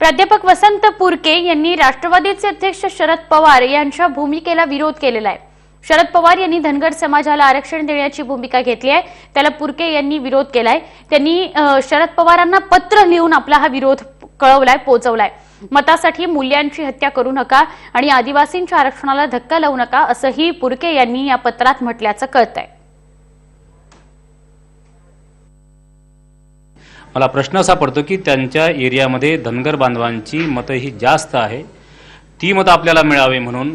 प्राध्यापक वसंत पुरके यांनी राष्ट्रवादीचे अध्यक्ष शरद पवार यांच्या भूमिकेला विरोध केलेला आहे. शरद पवार यांनी धनगर समाजाला आरक्षण देण्याची भूमिका घेतली आहे. त्याला पुरके यांनी विरोध केलाय. त्यांनी शरद पवारांना पत्र लिहून आपला हा विरोध कळवलाय पोहोचवलाय मतासाठी मूल्यांची हत्या करू नका आणि आदिवासींच्या आरक्षणाला धक्का लावू नका असंही पुरके यांनी या पत्रात म्हटल्याचं कळतंय. मला प्रश्न असा पडतो की त्यांच्या एरियामध्ये धनगर बांधवांची मतं ही जास्त आहे. ती मतं आपल्याला मिळावी म्हणून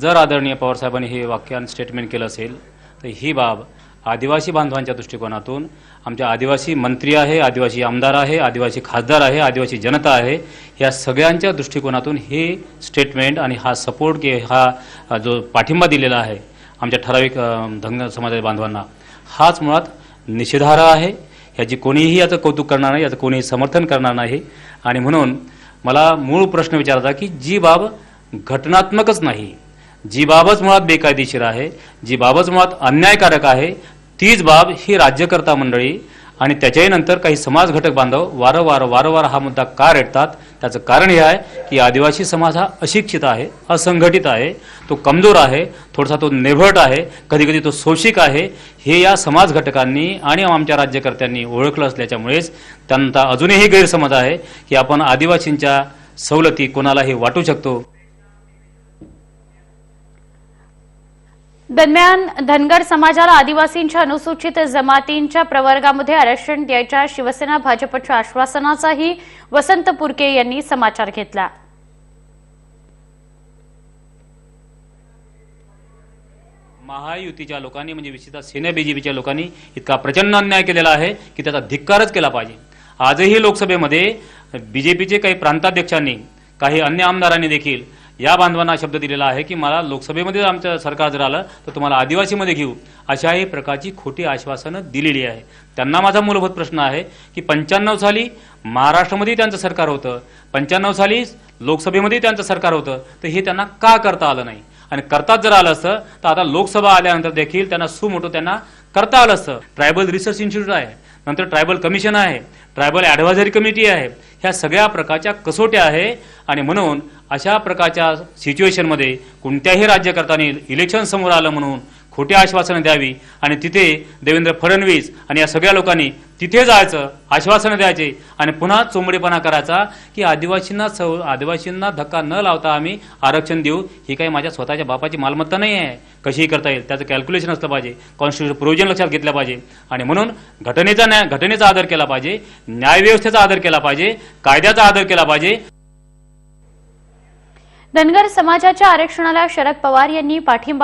जर आदरणीय पवारसाहेबांनी हे वाक्यान स्टेटमेंट केलं असेल तर ही बाब आदिवासी बांधवांच्या दृष्टिकोनातून आमच्या आदिवासी मंत्री आहे आदिवासी आमदार आहे आदिवासी खासदार आहे आदिवासी जनता आहे या सगळ्यांच्या दृष्टिकोनातून हे स्टेटमेंट आणि हा सपोर्ट की हा जो पाठिंबा दिलेला आहे आमच्या ठराविक धनगर समाजाच्या बांधवांना हाच मुळात निषेधार्ह आहे. याची कोणीही याचं कौतुक करणार नाही याचं कोणीही समर्थन करणार नाही. आणि म्हणून मला मूळ प्रश्न विचारायचा की जी बाब घटनात्मकच नाही जी बाबच मुळात बेकायदेशीर आहे जी बाबच मुळात अन्यायकारक आहे तीच बाब ही राज्यकर्ता मंडळी आणि त्याच्याही नंतर काही समाज घटक बांधव वारंवार वारंवार हा मुद्दा का रेटतात त्याचं कारण हे आहे की आदिवासी समाज हा अशिक्षित आहे असंघटित आहे तो कमजोर आहे थोडासा तो नेभट आहे कधीकधी तो शोषिक आहे. हे या समाज घटकांनी आणि आमच्या राज्यकर्त्यांनी ओळखलं असल्याच्यामुळेच त्यांचा अजूनही गैरसमज आहे की आपण आदिवासींच्या सवलती कोणालाही वाटू शकतो. दरम्यान धनगर समाजाला आदिवासींच्या अनुसूचित जमातींच्या प्रवर्गामध्ये आरक्षण द्यायच्या शिवसेना भाजपच्या आश्वासनाचाही वसंत पुरके यांनी समाचार घेतला. महायुतीच्या लोकांनी म्हणजे विशेषतः सेना बीजेपीच्या लोकांनी इतका प्रचंड अन्याय केलेला आहे की त्याचा धिक्कारच केला पाहिजे. आजही लोकसभेमध्ये बीजेपीचे काही प्रांताध्यक्षांनी काही अन्य आमदारांनी देखील या बांधवांना शब्द दिलेला आहे की मला लोकसभेमध्ये आमचं सरकार जर आलं तर तुम्हाला आदिवासीमध्ये घेऊ अशाही प्रकारची खोटी आश्वासनं दिलेली आहे. त्यांना माझा मूलभूत प्रश्न आहे की पंच्याण्णव साली महाराष्ट्रामध्ये त्यांचं सरकार होतं पंच्याण्णव साली लोकसभेमध्ये त्यांचं सरकार होतं तर हे त्यांना का करता आलं नाही? आणि करताच जर आलं असतं तर आता लोकसभा आल्यानंतर देखील त्यांना सुमोटो त्यांना करता आलं असतं. ट्रायबल रिसर्च इन्स्टिट्यूट आहे नंतर ट्रायबल कमिशन आहे ट्रायबल ॲडव्हायझरी कमिटी आहे ह्या सगळ्या प्रकारच्या कसोट्या आहे. आणि म्हणून अशा प्रकारच्या सिच्युएशनमध्ये कोणत्याही राज्यकर्त्यांनी इलेक्शन समोर आलं म्हणून खोटी आश्वासनं द्यावी आणि तिथे देवेंद्र फडणवीस आणि या सगळ्या लोकांनी तिथे जायचं आश्वासनं द्यायचे आणि पुन्हा चोंबडेपणा करायचा की आदिवासींना सव आदिवासींना धक्का न लावता आम्ही आरक्षण देऊ ही काही माझ्या स्वतःच्या बापाची मालमत्ता नाही आहे कशीही करता येईल त्याचं कॅल्क्युलेशन असलं पाहिजे कॉन्स्टिट्यूशन प्रोव्हिजन लक्षात घेतलं पाहिजे आणि म्हणून घटनेचा न्याय घटनेचा आदर केला पाहिजे न्यायव्यवस्थेचा आदर केला पाहिजे कायद्याचा आदर केला पाहिजे. धनगर समाजाच्या आरक्षणाला शरद पवार यांनी पाठिंबा